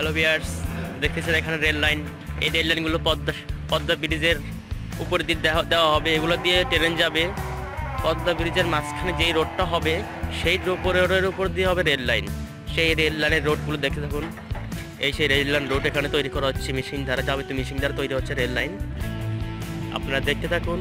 Hello বিয়ার্স দেখতেছেন এখানে rail line এই রেল লাইনগুলো পদ্মা পদ্মা ব্রিজের উপর দিয়ে দেওয়া হবে। এগুলো দিয়ে ট্রেন যাবে। পদ্মা ব্রিজের মাঝখানে যেই রোডটা হবে, সেই রোডের উপর দিয়ে হবে রেল লাইন সেই রেল লাইনের রোডগুলো দেখে থাকুন। এই সেই রেল লাইন রোড এখানে তৈরি করা হচ্ছে মেশিন দ্বারা। যাবে তো মেশিন দ্বারা তৈরি হচ্ছে রেল লাইন আপনারা দেখতে থাকুন।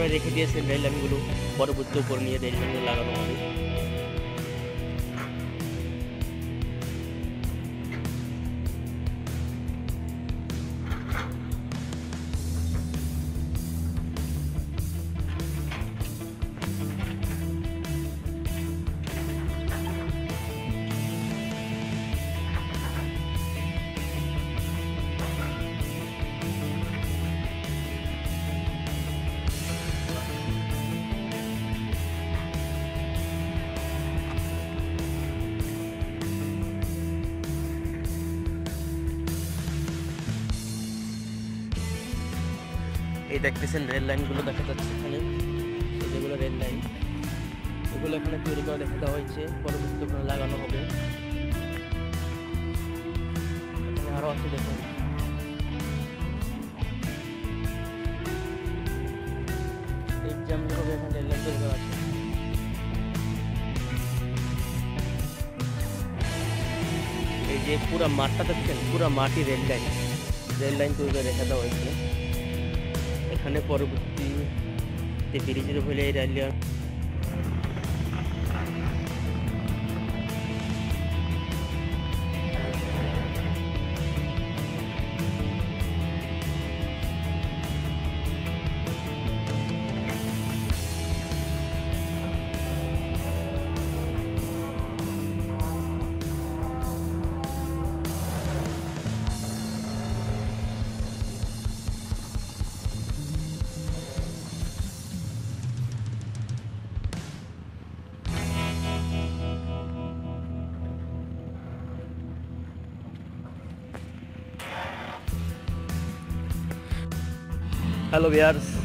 করে রেখে দিয়েছে রেল লাইনগুলো পরবর্তী উপর নিয়ে রেল লাগানো হবে। এই দেখতেছেন, রেল লাইনগুলো দেখা যাচ্ছে এখানে। যেগুলো রেল লাইন। এগুলো এখানে তৈরি করে রেখে দেওয়া হয়েছে। পরবর্তী ওখানে লাগানো হবে। এখানে আরও আছে, দেখুন। এই হবে এখানে রেল লাইন তৈরি করা আছে। এই যে পুরো মাঠটা দেখছেন? পুরো মাটি রেল লাইন। রেল লাইন তৈরি করে রেখে দেওয়া হয়েছে। এখানে পরবর্তী ব্রিজের ভুলে এই রেল লাইন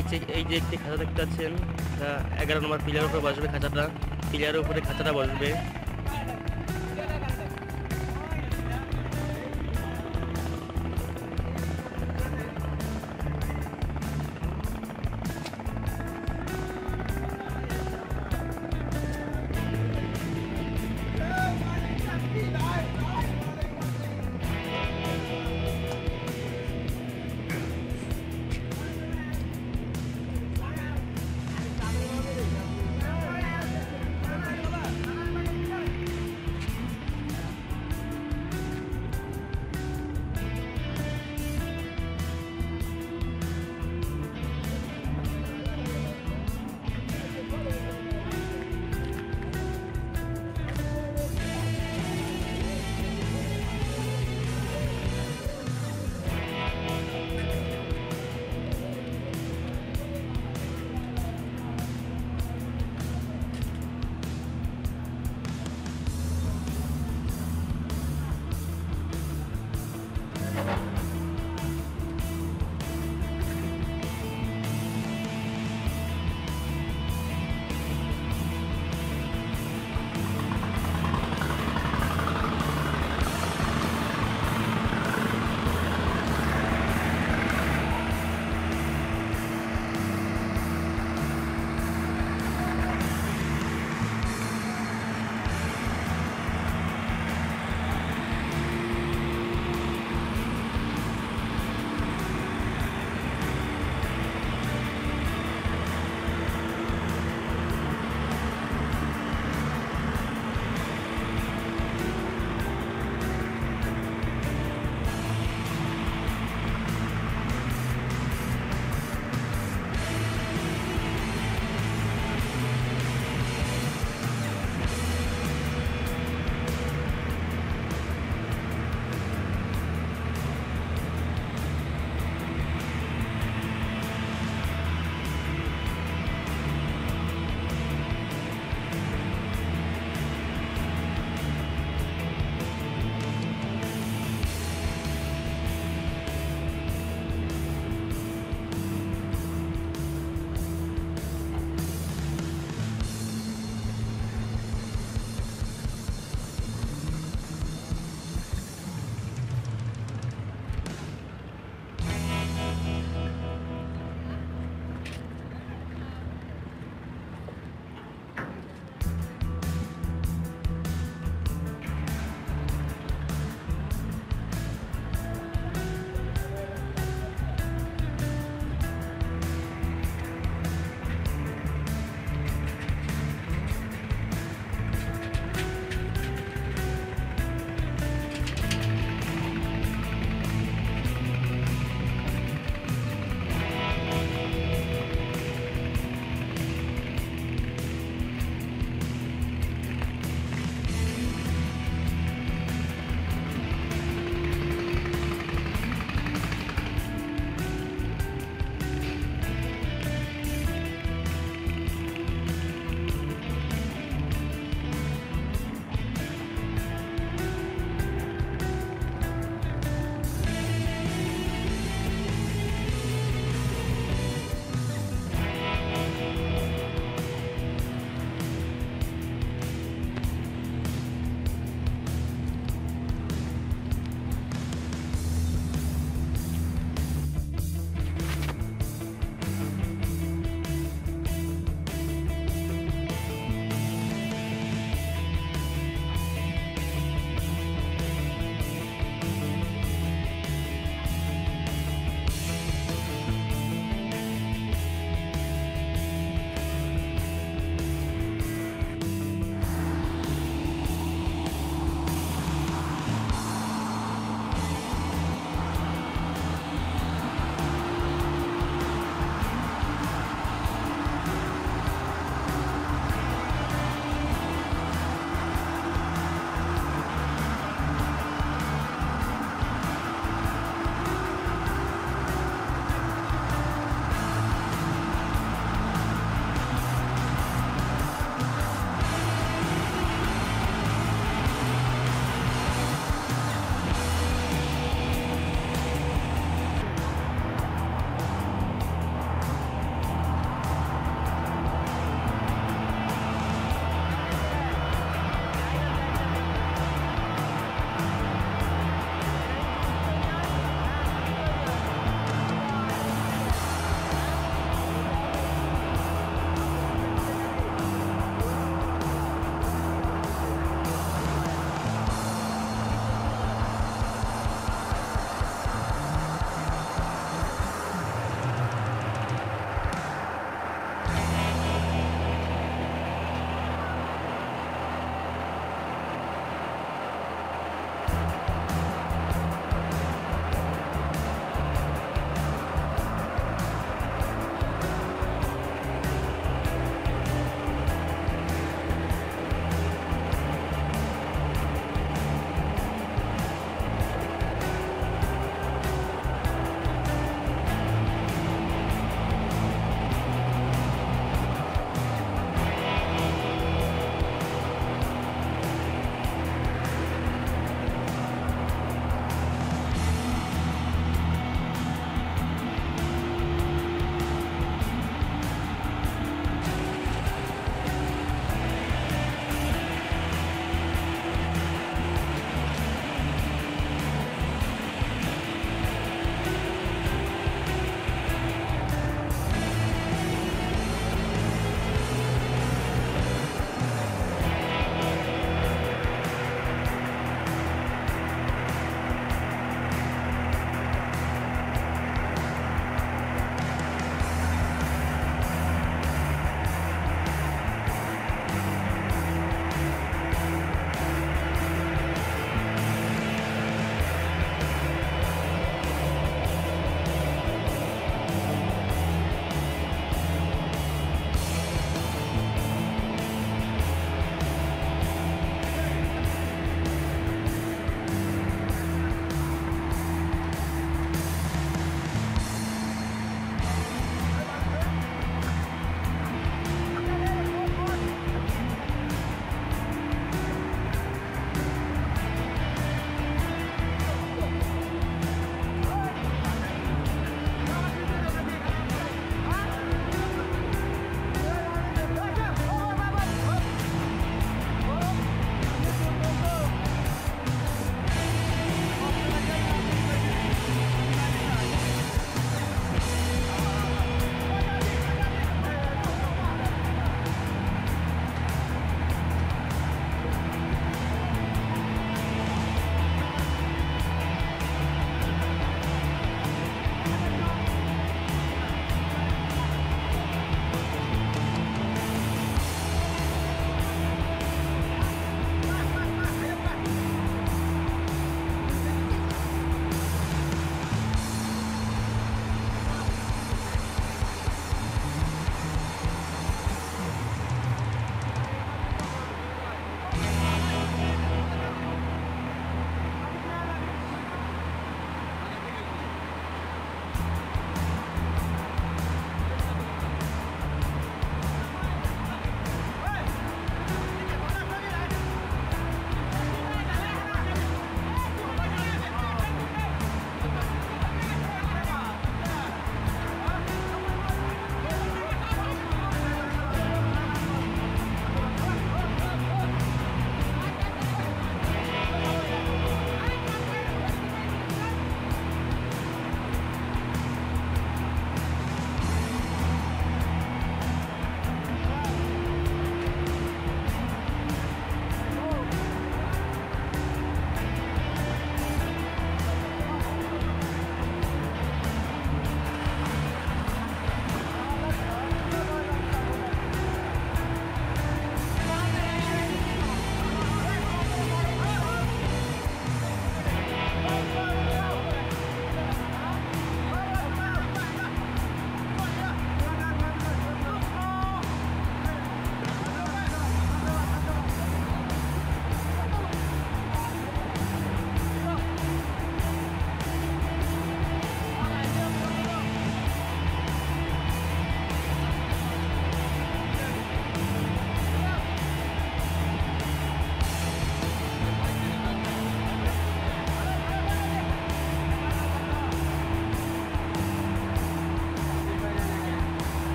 এই যে এই যে একটি খাঁচা দেখতে পাচ্ছেন এগারো নম্বর পিলারের উপরে বসবে খাঁচাটা পিলারের উপরে খাঁচাটা বসবে।